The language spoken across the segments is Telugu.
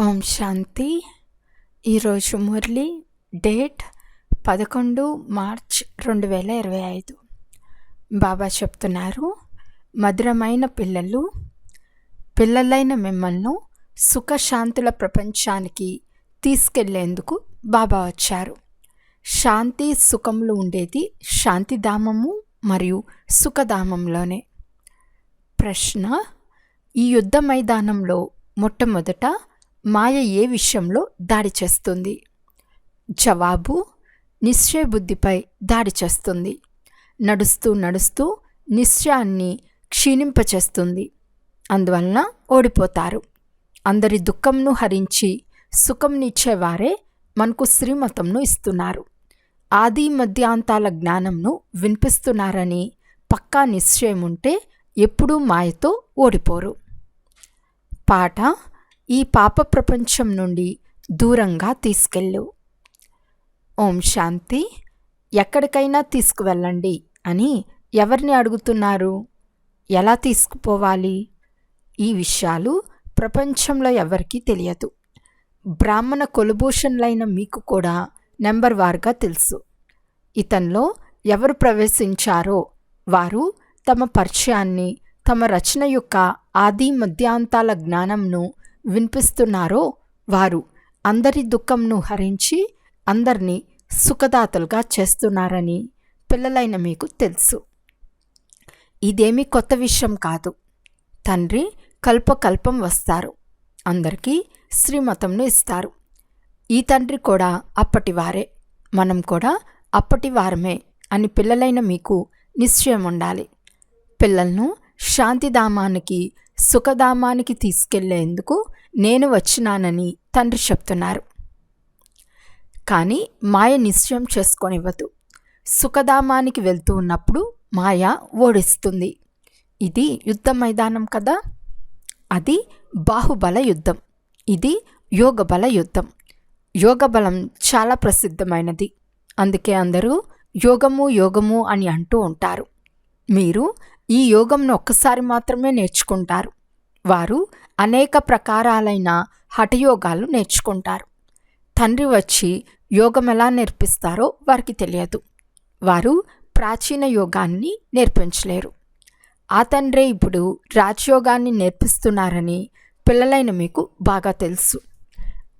ఓం శాంతి. ఈరోజు మురళి డేట్ పదకొండు మార్చ్ రెండు వేల ఇరవై ఐదు. బాబా చెప్తున్నారు మధురమైన పిల్లలు పిల్లలైన మిమ్మల్ని సుఖశాంతుల ప్రపంచానికి తీసుకెళ్ళేందుకు బాబా వచ్చారు. శాంతి సుఖంలో ఉండేది శాంతిధామము మరియు సుఖధామంలోనే. ప్రశ్న ఈ యుద్ధ మైదానంలో మొట్టమొదట మాయ ఏ విషయంలో దాడి చేస్తుంది? జవాబు నిశ్చయ బుద్ధిపై దాడి చేస్తుంది. నడుస్తూ నడుస్తూ నిశ్చయాన్ని క్షీణింపచేస్తుంది. అందువలన ఓడిపోతారు. అందరి దుఃఖంను హరించి సుఖంనిచ్చేవారే మనకు శ్రీమతంను ఇస్తున్నారు. ఆది మధ్యాంతాల జ్ఞానంను వినిపిస్తున్నారని పక్కా నిశ్చయం ఉంటే ఎప్పుడూ మాయతో ఓడిపోరు. పాట ఈ పాప ప్రపంచం నుండి దూరంగా తీసుకెళ్ళు. ఓం శాంతి. ఎక్కడికైనా తీసుకువెళ్ళండి అని ఎవరిని అడుగుతున్నారు? ఎలా తీసుకుపోవాలి? ఈ విషయాలు ప్రపంచంలో ఎవరికీ తెలియదు. బ్రాహ్మణ కొలుభూషణులైన మీకు కూడా నెంబర్ వారుగా తెలుసు. ఇతనిలో ఎవరు ప్రవేశించారో వారు తమ పరిచయాన్ని తమ రచన యొక్క ఆది మధ్యాంతాల జ్ఞానంను వినిపిస్తున్నారో వారు అందరి దుఃఖంను హరించి అందరినీ సుఖదాతలుగా చేస్తున్నారని పిల్లలైన మీకు తెలుసు. ఇదేమీ కొత్త విషయం కాదు. తండ్రి కల్పకల్పం వస్తారు. అందరికీ శ్రీమతంను ఇస్తారు. ఈ తండ్రి కూడా అప్పటివారే మనం కూడా అప్పటి వారమే అని పిల్లలైన మీకు నిశ్చయం ఉండాలి. పిల్లలను శాంతిధామానికి సుఖధామానికి తీసుకెళ్ళేందుకు నేను వచ్చినానని తండ్రి చెప్తున్నారు. కానీ మాయ నిశ్చయం చేసుకొనివ్వదు. సుఖధామానికి వెళ్తూ ఉన్నప్పుడు మాయ ఓడిస్తుంది. ఇది యుద్ధ మైదానం కదా? అది బాహుబల యుద్ధం. ఇది యోగబల యుద్ధం. యోగబలం చాలా ప్రసిద్ధమైనది. అందుకే అందరూ యోగము యోగము అని అంటూ ఉంటారు. మీరు ఈ యోగంను ఒక్కసారి మాత్రమే నేర్చుకుంటారు. వారు అనేక ప్రకారాలైన హఠయోగాలు నేర్చుకుంటారు. తండ్రి వచ్చి యోగం ఎలా నేర్పిస్తారో వారికి తెలియదు. వారు ప్రాచీన యోగాన్ని నేర్పించలేరు. ఆ తండ్రే ఇప్పుడు రాజయోగాన్ని నేర్పిస్తున్నారని పిల్లలైన మీకు బాగా తెలుసు.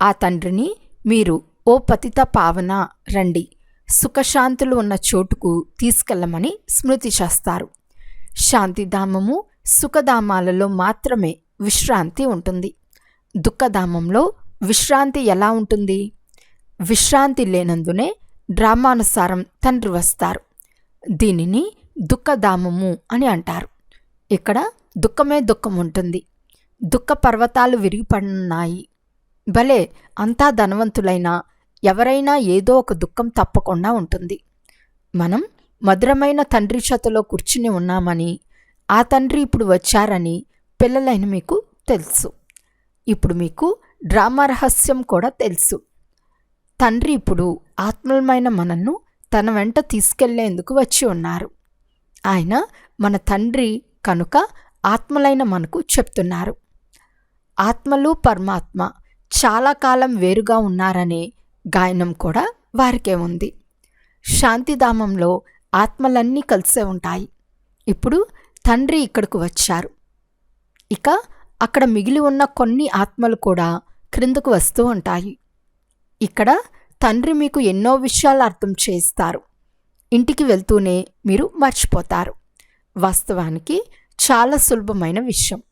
ఆ తండ్రిని మీరు ఓ పతిత పావన రండి. సుఖశాంతులు ఉన్న చోటుకు తీసుకెళ్ళమని స్మృతి చేస్తారు. శాంతిధామము సుఖధామాలలో మాత్రమే విశ్రాంతి ఉంటుంది. దుఃఖధామంలో విశ్రాంతి ఎలా ఉంటుంది? విశ్రాంతి లేనందునే డ్రామానుసారం తండ్రి వస్తారు. దీనిని దుఃఖధామము అని అంటారు. ఇక్కడ దుఃఖమే దుఃఖం ఉంటుంది. దుఃఖ పర్వతాలు విరిగిపడినాయి. భలే అంతా ధనవంతులైనా ఎవరైనా ఏదో ఒక దుఃఖం తప్పకుండా ఉంటుంది. మనం మధురమైన తండ్రి చేతలో కూర్చుని ఉన్నామని ఆ తండ్రి ఇప్పుడు వచ్చారని పిల్లలైన మీకు తెలుసు. ఇప్పుడు మీకు డ్రామా రహస్యం కూడా తెలుసు. తండ్రి ఇప్పుడు ఆత్మలమైన మనల్ని తన వెంట తీసుకెళ్ళేందుకు వచ్చి ఉన్నారు. ఆయన మన తండ్రి కనుక ఆత్మలైన మనకు చెప్తున్నారు. ఆత్మలు పరమాత్మ చాలా కాలం వేరుగా ఉన్నారనే గాయనం కూడా వారికే ఉంది. శాంతిధామంలో ఆత్మలన్నీ కలిసే ఉంటాయి. ఇప్పుడు తండ్రి ఇక్కడకు వచ్చారు. ఇక అక్కడ మిగిలి ఉన్న కొన్ని ఆత్మలు కూడా క్రిందకు వస్తూ ఉంటాయి. ఇక్కడ తండ్రి మీకు ఎన్నో విషయాలు అర్థం చేస్తారు ఇంటికి వెళ్తూనే మీరు మర్చిపోతారు. వాస్తవానికి చాలా సులభమైన విషయం.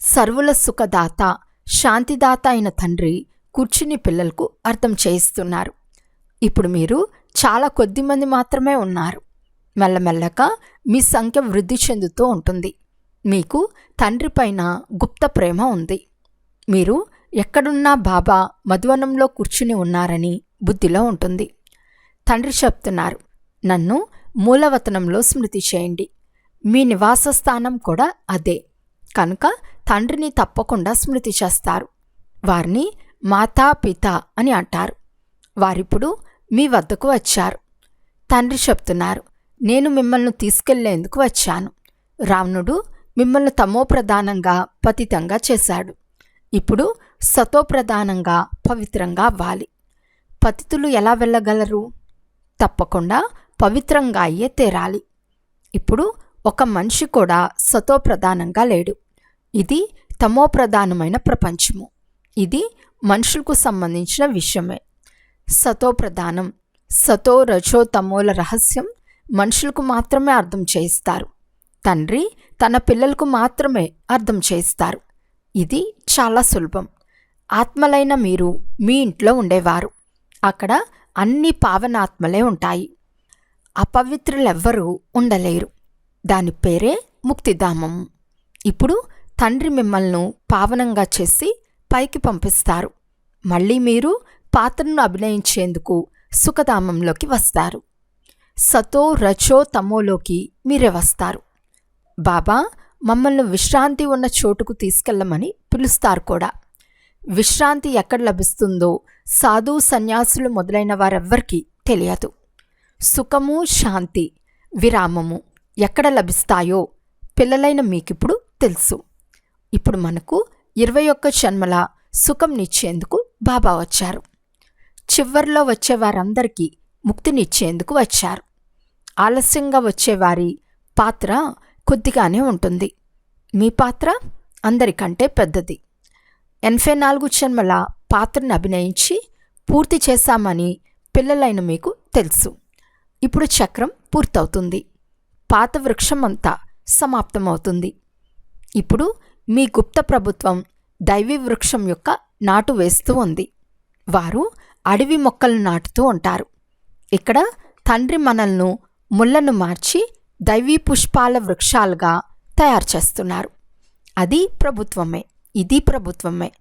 సర్వుల సుఖదాత శాంతిదాత అయిన తండ్రి కూర్చుని పిల్లలకు అర్థం చేయిస్తున్నారు. ఇప్పుడు మీరు చాలా కొద్ది మంది మాత్రమే ఉన్నారు. మెల్లమెల్లగా మీ సంఖ్య వృద్ధి చెందుతూ ఉంటుంది. మీకు తండ్రి పైన గుప్త ప్రేమ ఉంది. మీరు ఎక్కడున్నా బాబా మధువనంలో కూర్చుని ఉన్నారని బుద్ధిలో ఉంటుంది. తండ్రి చెప్తున్నారు నన్ను మూలవతనంలో స్మృతి చేయండి. మీ నివాస స్థానం కూడా అదే. కనుక తండ్రిని తప్పకుండా స్మృతి చేస్తారు. వారిని మాతా పిత అని అంటారు. వారిప్పుడు మీ వద్దకు వచ్చారు. తండ్రి చెప్తున్నారు నేను మిమ్మల్ని తీసుకెళ్ళేందుకు వచ్చాను. రావణుడు మిమ్మల్ని తమో ప్రధానంగా పతితంగా చేశాడు. ఇప్పుడు సతోప్రధానంగా పవిత్రంగా అవ్వాలి. పతితులు ఎలా వెళ్ళగలరు? తప్పకుండా పవిత్రంగా అయ్యే తేరాలి. ఇప్పుడు ఒక మనిషి కూడా సతోప్రధానంగా లేడు. ఇది తమోప్రధానమైన ప్రపంచము. ఇది మనుషులకు సంబంధించిన విషయమే. సతోప్రధానం సతో రజో తమోల రహస్యం మనుషులకు మాత్రమే అర్థం చేయిస్తారు. తండ్రి తన పిల్లలకు మాత్రమే అర్థం చేయిస్తారు. ఇది చాలా సులభం. ఆత్మలైన మీరు మీ ఇంట్లో ఉండేవారు. అక్కడ అన్ని పావనాత్మలే ఉంటాయి. అపవిత్రులెవ్వరూ ఉండలేరు. దాని పేరే ముక్తిధామము ఇప్పుడు తండ్రి మిమ్మల్ని పావనంగా చేసి పైకి పంపిస్తారు. మళ్ళీ మీరు పాత్రను అభినయించేందుకు సుఖధామంలోకి వస్తారు. సతో రచో తమోలోకి మీరే వస్తారు. బాబా మమ్మల్ని విశ్రాంతి ఉన్న చోటుకు తీసుకెళ్ళమని పిలుస్తారు కూడా. విశ్రాంతి ఎక్కడ లభిస్తుందో సాధు సన్యాసులు మొదలైన వారెవ్వరికీ తెలియదు. సుఖము శాంతి విరామము ఎక్కడ లభిస్తాయో పిల్లలైన మీకిప్పుడు తెలుసు. ఇప్పుడు మనకు ఇరవై ఒక్క జన్మల సుఖంనిచ్చేందుకు బాబా వచ్చారు. చివర్లో వచ్చే వారందరికీ ముక్తినిచ్చేందుకు వచ్చారు. ఆలస్యంగా వచ్చేవారి పాత్ర కొద్దిగానే ఉంటుంది. మీ పాత్ర? అందరికంటే పెద్దది. ఎనభై నాలుగు జన్మల పాత్రను అభినయించి పూర్తి చేశామని పిల్లలైన మీకు తెలుసు. ఇప్పుడు చక్రం పూర్తవుతుంది. పాత వృక్షం అంతా సమాప్తమవుతుంది. ఇప్పుడు మీ గుప్త ప్రభుత్వం దైవీ వృక్షం యొక్క నాటు వేస్తూ ఉంది. వారు అడవి మొక్కలు నాటుతూ ఉంటారు. ఇక్కడ తండ్రి మనల్ను ముళ్ళను మార్చి దైవీ పుష్పాల వృక్షాలుగా తయారు చేస్తున్నారు. అది ప్రభుత్వమే ఇది ప్రభుత్వమే.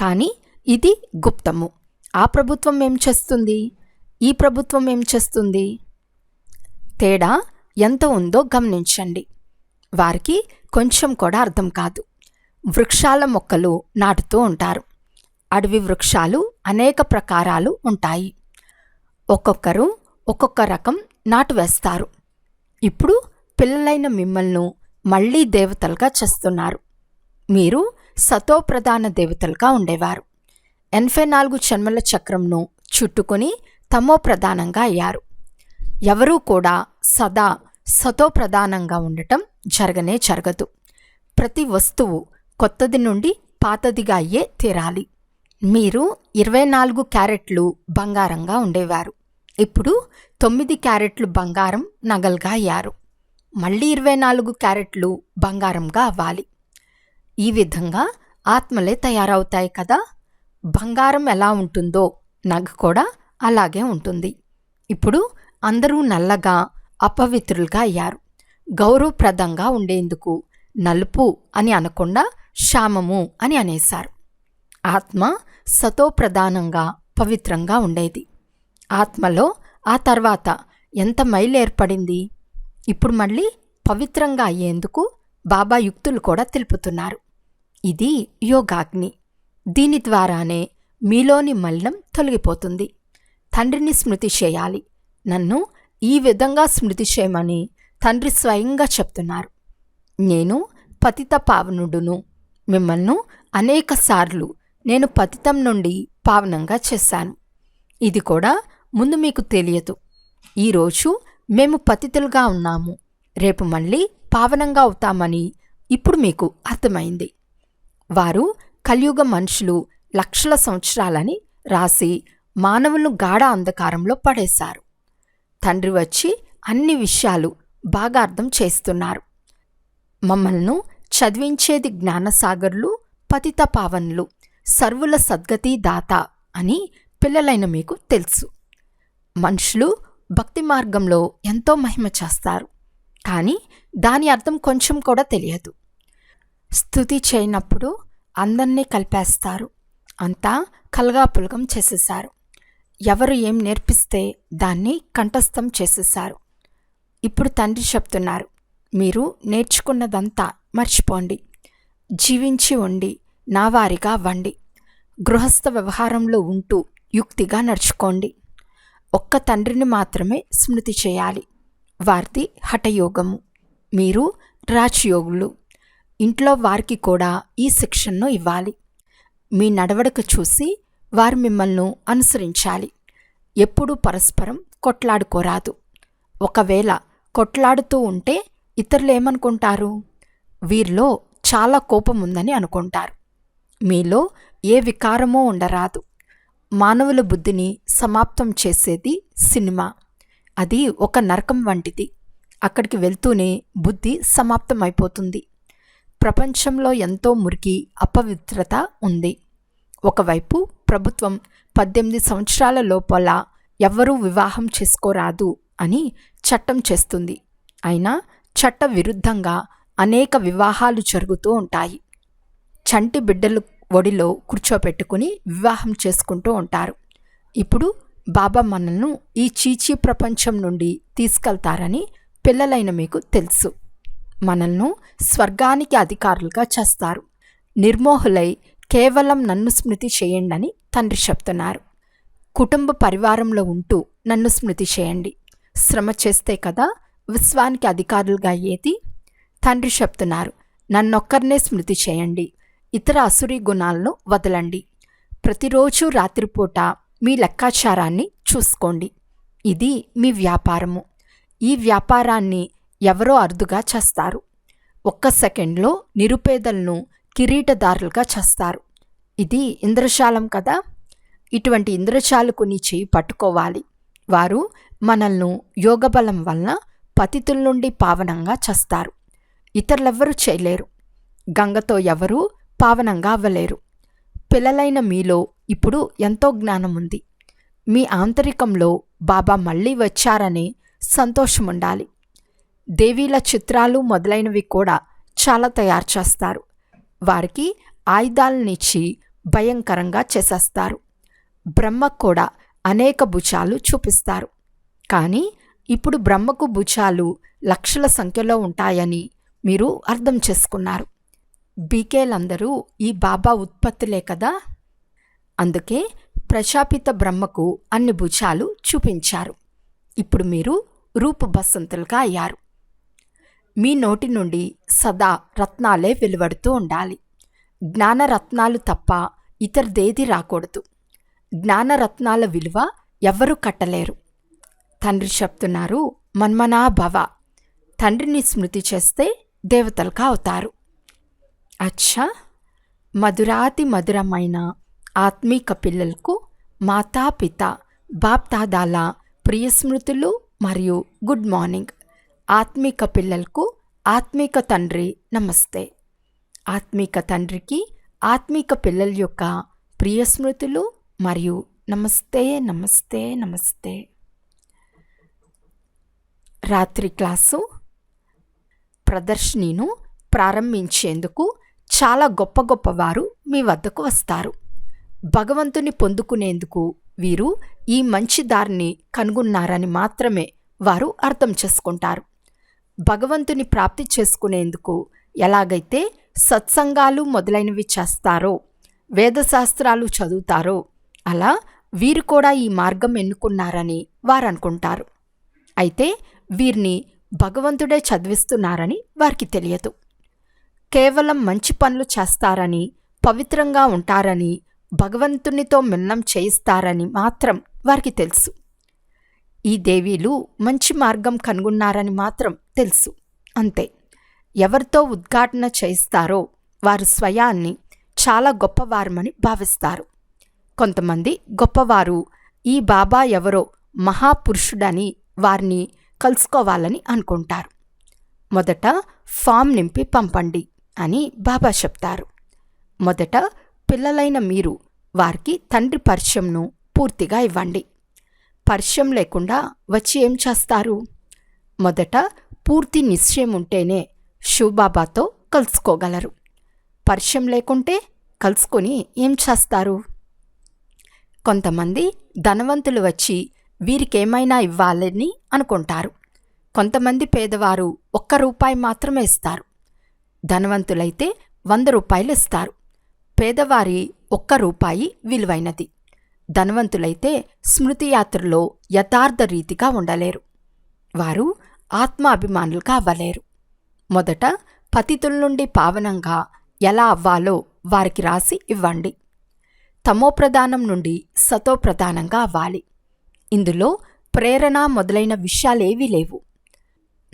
కానీ ఇది గుప్తము. ఆ ప్రభుత్వం ఏం చేస్తుంది? ఈ ప్రభుత్వం ఏం చేస్తుంది? తేడా ఎంత ఉందో గమనించండి. వారికి కొంచెం కూడా అర్థం కాదు. వృక్షాల మొక్కలు నాటుతూ ఉంటారు. అడవి వృక్షాలు అనేక ప్రకారాలు ఉంటాయి. ఒక్కొక్కరు ఒక్కొక్క రకం నాటు వేస్తారు. ఇప్పుడు పిల్లలైన మిమ్మల్ని మళ్ళీ దేవతలుగా చేస్తున్నారు. మీరు సతోప్రధాన దేవతలుగా ఉండేవారు. ఎనభై నాలుగు జన్మల చక్రంను చుట్టుకొని తమో ప్రధానంగా అయ్యారు. ఎవరూ కూడా సదా సతోప్రధానంగా ఉండటం జరగనే జరగదు. ప్రతి వస్తువు కొత్తది నుండి పాతదిగా అయ్యే తీరాలి. మీరు ఇరవై నాలుగు క్యారెట్లు బంగారంగా ఉండేవారు. ఇప్పుడు తొమ్మిది క్యారెట్లు బంగారం నగలుగా అయ్యారు. మళ్ళీ ఇరవై నాలుగు క్యారెట్లు బంగారంగా అవ్వాలి. ఈ విధంగా ఆత్మలే తయారవుతాయి కదా? బంగారం ఎలా ఉంటుందో నగ కూడా అలాగే ఉంటుంది. ఇప్పుడు అందరూ నల్లగా అపవిత్రులుగా అయ్యారు. గౌరవప్రదంగా ఉండేందుకు నలుపు అని అనకుండా శ్యామము అని అనేశారు. ఆత్మ సతోప్రధానంగా పవిత్రంగా ఉండేది. ఆత్మలో ఆ తర్వాత ఎంత మైలు ఏర్పడింది? ఇప్పుడు మళ్ళీ పవిత్రంగా అయ్యేందుకు బాబా యుక్తులు కూడా తెలుపుతున్నారు. ఇది యోగాగ్ని. దీని ద్వారానే మీలోని మలినం తొలగిపోతుంది. తండ్రిని స్మృతి చేయాలి. నన్ను ఈ విధంగా స్మృతి చేయమని తండ్రి స్వయంగా చెప్తున్నారు. నేను పతిత పావనుడును. మిమ్మల్ని అనేకసార్లు నేను పతితం నుండి పావనంగా చేశాను. ఇది కూడా ముందు మీకు తెలియదు. ఈరోజు మేము పతితులుగా ఉన్నాము. రేపు మళ్ళీ పావనంగా అవుతామని ఇప్పుడు మీకు అర్థమైంది. వారు కలియుగ మనుషులు లక్షల సంవత్సరాలని రాసి మానవులను గాఢ అంధకారంలో పడేశారు. తండ్రి వచ్చి అన్ని విషయాలు బాగా అర్థం చేస్తున్నారు. మమ్మల్ని చదివించేది జ్ఞానసాగర్లు పతిత పావనులు. సర్వుల సద్గతి దాత అని పిల్లలైన మీకు తెలుసు. మనుషులు భక్తి మార్గంలో ఎంతో మహిమ చేస్తారు. కానీ దాని అర్థం కొంచెం కూడా తెలియదు. స్థుతి చేయనప్పుడు అందరినీ కలిపేస్తారు. అంతా కలగాపులగం చేసేశారు. ఎవరు ఏం నేర్పిస్తే దాన్ని కంఠస్థం చేసేశారు. ఇప్పుడు తండ్రి చెప్తున్నారు మీరు నేర్చుకున్నదంతా మర్చిపోండి. జీవించి ఉండి నా వారిగా వండి. గృహస్థ వ్యవహారంలో ఉంటూ యుక్తిగా నడుచుకోండి. ఒక్క తండ్రిని మాత్రమే స్మృతి చేయాలి. వారిది హఠయోగము. మీరు రాజయోగులు. ఇంట్లో వారికి కూడా ఈ శిక్షణను ఇవ్వాలి. మీ నడవడిక చూసి వారు మిమ్మల్ని అనుసరించాలి. ఎప్పుడూ పరస్పరం కొట్లాడుకోరాదు. ఒకవేళ కొట్లాడుతూ ఉంటే ఇతరులు ఏమనుకుంటారు? వీరిలో చాలా కోపం ఉందని అనుకుంటారు. మీలో ఏ వికారమో ఉండరాదు. మానవుల బుద్ధిని సమాప్తం చేసేది సినిమా. అది ఒక నరకం వంటిది. అక్కడికి వెళ్తూనే బుద్ధి సమాప్తం అయిపోతుంది ప్రపంచంలో ఎంతో మురికి అపవిత్రత ఉంది. ఒకవైపు ప్రభుత్వం పద్దెనిమిది సంవత్సరాల లోపల ఎవ్వరూ వివాహం చేసుకోరాదు అని చట్టం చేస్తుంది. అయినా చట్ట విరుద్ధంగా అనేక వివాహాలు జరుగుతూ ఉంటాయి. చంటి బిడ్డలు ఒడిలో కూర్చోపెట్టుకుని వివాహం చేసుకుంటూ ఉంటారు. ఇప్పుడు బాబా మనల్ని ఈ చీచీ ప్రపంచం నుండి తీసుకెళ్తారని పిల్లలైన మీకు తెలుసు. మనల్ని స్వర్గానికి అధికారులుగా చేస్తారు. నిర్మోహులై కేవలం నన్ను స్మృతి చేయండి అని తండ్రి చెప్తున్నారు. కుటుంబ పరివారంలో ఉంటూ నన్ను స్మృతి చేయండి. శ్రమ చేస్తే కదా విశ్వానికి అధికారులుగా అయ్యేది తండ్రి చెప్తున్నారు. నన్నొక్కరినే స్మృతి చేయండి. ఇతర అసురి గుణాలను వదలండి. ప్రతిరోజు రాత్రిపూట మీ లెక్కాచారాన్ని చూసుకోండి. ఇది మీ వ్యాపారము. ఈ వ్యాపారాన్ని ఎవరో అరుదుగా చేస్తారు. ఒక్క సెకండ్లో నిరుపేదలను కిరీటదారులుగా చేస్తారు. ఇది ఇంద్రశాలం కదా? ఇటువంటి ఇంద్రశాలకు నీ చేయి పట్టుకోవాలి. వారు మనల్ని యోగబలం వలన పతితుల నుండి పావనంగా చేస్తారు. ఇతరులెవ్వరూ చేయలేరు. గంగతో ఎవరూ పావనంగా అవ్వలేరు. పిల్లలైన మీలో ఇప్పుడు ఎంతో జ్ఞానం ఉంది మీ ఆంతరికంలో బాబా మళ్ళీ వచ్చారనే సంతోషం ఉండాలి దేవీల చిత్రాలు మొదలైనవి కూడా చాలా తయారు చేస్తారు. వారికి ఆయుధాలనిచ్చి భయంకరంగా చేసేస్తారు. బ్రహ్మ కూడా అనేక భుజాలు చూపిస్తారు. కానీ ఇప్పుడు బ్రహ్మకు భుజాలు లక్షల సంఖ్యలో ఉంటాయని మీరు అర్థం చేసుకున్నారు. బీకేలందరూ ఈ బాబా ఉత్పత్తులే కదా? అందుకే ప్రశాపిత బ్రహ్మకు అన్ని భుజాలు చూపించారు. ఇప్పుడు మీరు రూపు బసంతులుగా అయ్యారు. మీ నోటి నుండి సదా రత్నాలే వెలువడుతూ ఉండాలి. జ్ఞానరత్నాలు తప్ప ఇతరదేది రాకూడదు. జ్ఞానరత్నాల విలువ ఎవ్వరూ కట్టలేరు. తండ్రి చెప్తున్నారు మన్మనా భవ తండ్రిని స్మృతి చేస్తే దేవతలుగా అవుతారు. అచ్చా మధురాతి మధురమైన ఆత్మీక పిల్లలకు మాతాపిత బాప్తాదాల ప్రియస్మృతులు మరియు గుడ్ మార్నింగ్. ఆత్మీక పిల్లలకు ఆత్మీక తండ్రి నమస్తే. ఆత్మీక తండ్రికి ఆత్మీక పిల్లల యొక్క ప్రియ స్మృతులు మరియు నమస్తే నమస్తే నమస్తే. రాత్రి క్లాసు ప్రదర్శనను ప్రారంభించేందుకు చాలా గొప్ప గొప్పవారు మీ వద్దకు వస్తారు. భగవంతుని పొందుకునేందుకు వీరు ఈ మంచి దారిని కనుగొన్నారని మాత్రమే వారు అర్థం చేసుకుంటారు. భగవంతుని ప్రాప్తి చేసుకునేందుకు ఎలాగైతే సత్సంగాలు మొదలైనవి చేస్తారో వేదశాస్త్రాలు చదువుతారో అలా వీరు కూడా ఈ మార్గం ఎన్నుకున్నారని వారు అనుకుంటారు. అయితే వీరిని భగవంతుడే చదివిస్తున్నారని వారికి తెలియదు. కేవలం మంచి పనులు చేస్తారని పవిత్రంగా ఉంటారని భగవంతునితో మిన్నం చేయిస్తారని మాత్రం వారికి తెలుసు. ఈ దేవీలు మంచి మార్గం కనుగొన్నారని మాత్రం తెలుసు. అంతే. ఎవరితో ఉద్ఘాటన చేయిస్తారో వారు స్వయాన్ని చాలా గొప్పవారమని భావిస్తారు. కొంతమంది గొప్పవారు ఈ బాబా ఎవరో మహాపురుషుడని వారిని కలుసుకోవాలని అనుకుంటారు. మొదట ఫామ్ నింపి పంపండి. అని బాబా చెప్తారు. మొదట పిల్లలైన మీరు వారికి తండ్రి పరిచయంను పూర్తిగా ఇవ్వండి. పరిచయం లేకుండా వచ్చి ఏం చేస్తారు? మొదట పూర్తి నిశ్చయం ఉంటేనే శివబాబాతో కలుసుకోగలరు. పరిచయం లేకుంటే కలుసుకొని ఏం చేస్తారు? కొంతమంది ధనవంతులు వచ్చి వీరికేమైనా ఇవ్వాలని అనుకుంటారు. కొంతమంది పేదవారు ఒక్క రూపాయి మాత్రమే ఇస్తారు. ధనవంతులైతే వంద రూపాయలు ఇస్తారు. పేదవారి ఒక్క రూపాయి విలువైనది. ధనవంతులైతే స్మృతియాత్రలో యథార్థ రీతిగా ఉండలేరు. వారు ఆత్మాభిమానులు అభిమానులుగా అవ్వలేరు మొదట పతితుల నుండి పావనంగా ఎలా అవ్వాలో వారికి రాసి ఇవ్వండి. తమోప్రధానం నుండి సతోప్రధానంగా అవ్వాలి. ఇందులో ప్రేరణ మొదలైన విషయాలేవీ లేవు.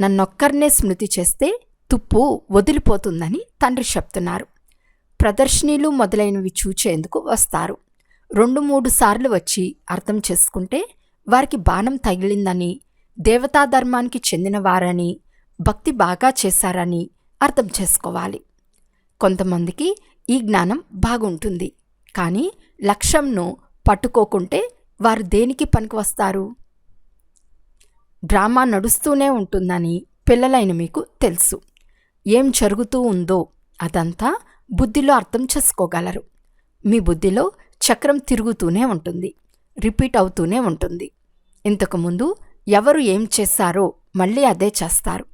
నన్నొక్కరినే స్మృతి చేస్తే తుప్పు వదిలిపోతుందని తండ్రి చెప్తున్నారు. ప్రదర్శనీలు మొదలైనవి చూచేందుకు వస్తారు. రెండు మూడు సార్లు వచ్చి అర్థం చేసుకుంటే వారికి బాణం తగిలిందని దేవతా ధర్మానికి చెందినవారని భక్తి బాగా చేశారని అర్థం చేసుకోవాలి. కొంతమందికి ఈ జ్ఞానం బాగుంటుంది. కానీ లక్ష్యంను పట్టుకోకుంటే వారు దేనికి పనికి వస్తారు డ్రామా నడుస్తూనే ఉంటుందని పిల్లలైన మీకు తెలుసు. ఏం జరుగుతూ ఉందో అదంతా బుద్ధిలో అర్థం చేసుకోగలరు. మీ బుద్ధిలో చక్రం తిరుగుతూనే ఉంటుంది. రిపీట్ అవుతూనే ఉంటుంది. ఇంతకుముందు ఎవరు ఏం చేశారో మళ్ళీ అదే చేస్తారు.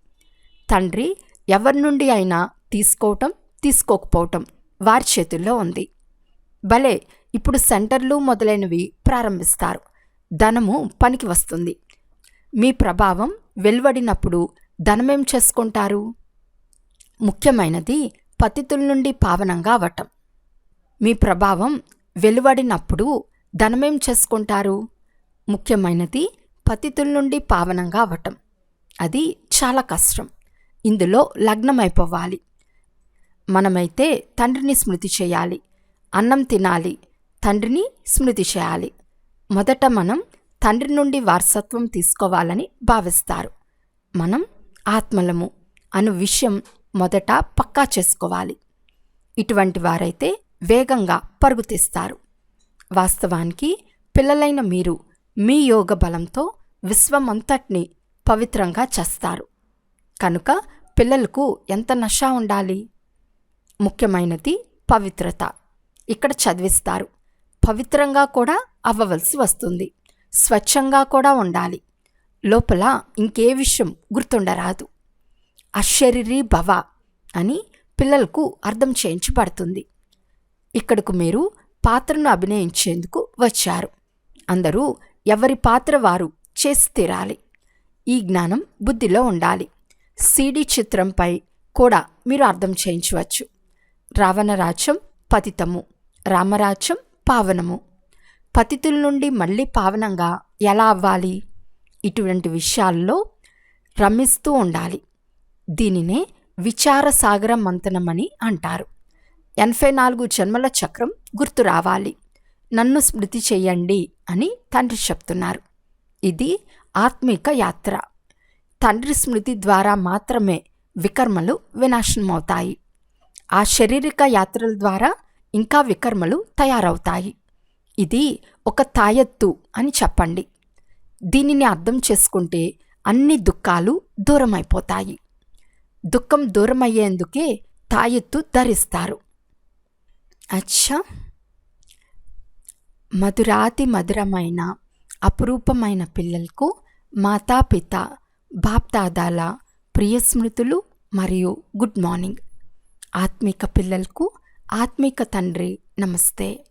తండ్రి ఎవరి నుండి అయినా తీసుకోవటం తీసుకోకపోవటం వారి చేతుల్లో ఉంది. భలే! ఇప్పుడు సెంటర్లు మొదలైనవి ప్రారంభిస్తారు. ధనము పనికి వస్తుంది. మీ ప్రభావం వెలువడినప్పుడు ధనమేం చేసుకుంటారు? ముఖ్యమైనది పతితుల నుండి పావనంగా అవటం. మీ ప్రభావం వెలువడినప్పుడు ధనమేం చేసుకుంటారు? ముఖ్యమైనది పతితుల నుండి పావనంగా అవటం. అది చాలా కష్టం. ఇందులో లగ్నమైపోవాలి. మనమైతే తండ్రిని స్మృతి చేయాలి. అన్నం తినాలి. తండ్రిని స్మృతి చేయాలి. మొదట మనం తండ్రి నుండి వారసత్వం తీసుకోవాలని భావిస్తారు. మనం ఆత్మలము అను విషయం మొదట పక్కా చేసుకోవాలి. ఇటువంటి వారైతే వేగంగా పరుగుతీస్తారు వాస్తవానికి పిల్లలైన మీరు మీ యోగ బలంతో విశ్వమంతటిని పవిత్రంగా చేస్తారు. కనుక పిల్లలకు ఎంత నష ఉండాలి? ముఖ్యమైనది పవిత్రత. ఇక్కడ చదివిస్తారు పవిత్రంగా కూడా అవ్వవలసి వస్తుంది. స్వచ్ఛంగా కూడా ఉండాలి. లోపల ఇంకే విషయం గుర్తుండరాదు. అశరీరీ భవ అని పిల్లలకు అర్థం చేయించబడుతుంది. ఇక్కడకు మీరు పాత్రను అభినయించేందుకు వచ్చారు. అందరూ ఎవరి పాత్ర వారు చేసి తీరాలి. ఈ జ్ఞానం బుద్ధిలో ఉండాలి. సీడీ చిత్రంపై కూడా మీరు అర్థం చేయించవచ్చు. రావణరాజ్యం పతితము రామరాజ్యం పావనము. పతితుల నుండి మళ్ళీ పావనంగా ఎలా అవ్వాలి? ఇటువంటి విషయాల్లో రమిస్తూ ఉండాలి. దీనినే విచార సాగర మంతనమని అంటారు. ఎనభై నాలుగు జన్మల చక్రం గుర్తు రావాలి. నన్ను స్మృతి చేయండి అని తండ్రి చెప్తున్నారు. ఇది ఆత్మిక యాత్ర. తండ్రి స్మృతి ద్వారా మాత్రమే వికర్మలు వినాశనమవుతాయి. ఆ శారీరక యాత్రల ద్వారా ఇంకా వికర్మలు తయారవుతాయి. ఇది ఒక తాయత్తు అని చెప్పండి. దీనిని అర్థం చేసుకుంటే అన్ని దుఃఖాలు దూరమైపోతాయి. దుఃఖం దూరమయ్యేందుకే తాయెత్తు ధరిస్తారు. అచ్చా! మధురాతి మధురమైన అపురూపమైన పిల్లలకు మాతాపిత బాప్దాదాల ప్రియస్మృతులు మరియు గుడ్ మార్నింగ్. ఆత్మిక పిల్లలకు ఆత్మిక తండ్రి నమస్తే.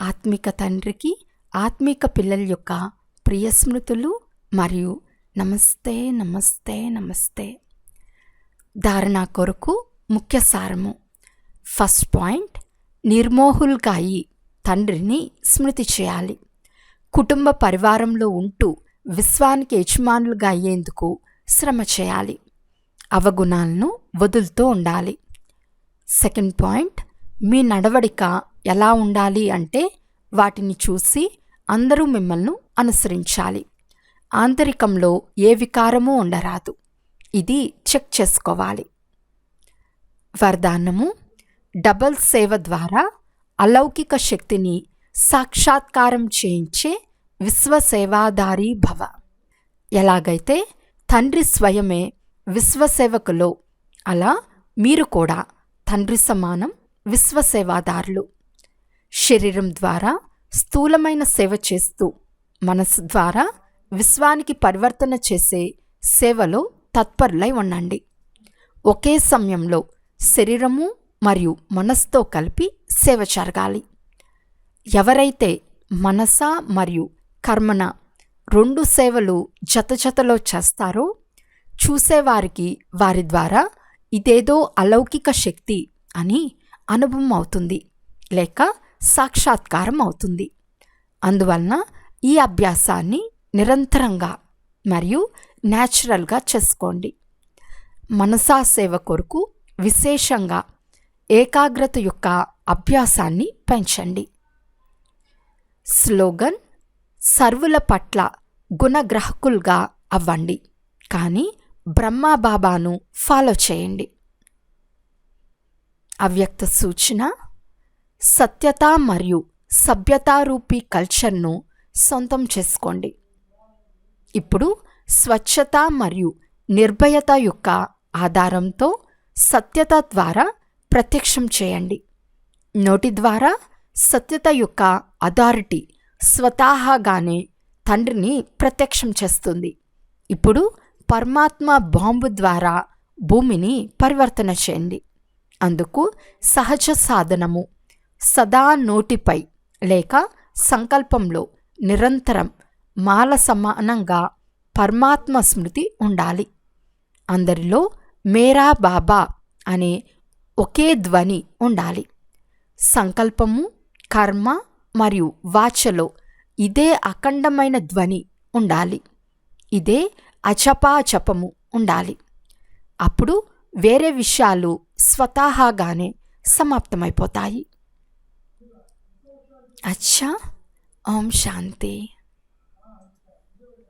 ఆత్మిక తండ్రికి ఆత్మిక పిల్లల యొక్క ప్రియస్మృతులు మరియు నమస్తే నమస్తే నమస్తే. ధారణ కొరకు ముఖ్య సారము. ఫస్ట్ పాయింట్ నిర్మోహుల్గాయి తండ్రిని స్మృతి చేయాలి. కుటుంబ పరివారంలో ఉంటూ విశ్వానికి యజమానులుగా అయ్యేందుకు శ్రమ చేయాలి. అవగుణాలను వదులుతూ ఉండాలి. సెకండ్ పాయింట్ మీ నడవడిక ఎలా ఉండాలి అంటే వాటిని చూసి అందరూ మిమ్మల్ని అనుసరించాలి. ఆంతరికంలో ఏ వికారమూ ఉండరాదు. ఇది చెక్ చేసుకోవాలి. వరదానము డబల్ సేవ ద్వారా అలౌకిక శక్తిని సాక్షాత్కారం చేయించే విశ్వసేవాదారీ భవ. ఎలాగైతే తండ్రి స్వయమే విశ్వసేవకులో అలా మీరు కూడా తండ్రి సమానం విశ్వసేవాదారులు. శరీరం ద్వారా స్థూలమైన సేవ చేస్తూ మనసు ద్వారా విశ్వానికి పరివర్తన చేసే సేవలో తత్పరులై ఉండండి. ఒకే సమయంలో శరీరము మరియు మనస్సుతో కలిపి సేవ జరగాలి. ఎవరైతే మనస మరియు కర్మన రెండు సేవలు జతజతలో చేస్తారో చూసేవారికి వారి ద్వారా ఇదేదో అలౌకిక శక్తి అని అనుభవం అవుతుంది. లేక సాక్షాత్కారం అవుతుంది. అందువలన ఈ అభ్యాసాన్ని నిరంతరంగా మరియు న్యాచురల్గా చేసుకోండి. మనసా సేవ కొరకు విశేషంగా ఏకాగ్రత యొక్క అభ్యాసాన్ని పెంచండి. స్లోగన్ సర్వుల పట్ల గుణగ్రాహకులుగా అవ్వండి. కానీ బ్రహ్మాబాబాను ఫాలో చేయండి. అవ్యక్త సూచన సత్యత మరియు సభ్యతారూపీ కల్చర్ను సొంతం చేసుకోండి. ఇప్పుడు స్వచ్ఛత మరియు నిర్భయత యొక్క ఆధారంతో సత్యత ద్వారా ప్రత్యక్షం చేయండి. నోటి ద్వారా సత్యత యొక్క అథారిటీ స్వతహాగానే తండ్రిని ప్రత్యక్షం చేస్తుంది. ఇప్పుడు పరమాత్మ బాంబు ద్వారా భూమిని పరివర్తన చేయండి. అందుకు సహజ సాధనము సదా నోటిపై లేక సంకల్పంలో నిరంతరం మాల సమానంగా పరమాత్మ స్మృతి ఉండాలి. అందరిలో మేరా బాబా అనే ఒకే ధ్వని ఉండాలి. సంకల్పము కర్మ మరియు వాచలో ఇదే అఖండమైన ధ్వని ఉండాలి. ఇదే అచపాచపము ఉండాలి. అప్పుడు వేరే విషయాలు స్వతహాగానే సమాప్తమైపోతాయి. అచ్చా ఓం శాంతి.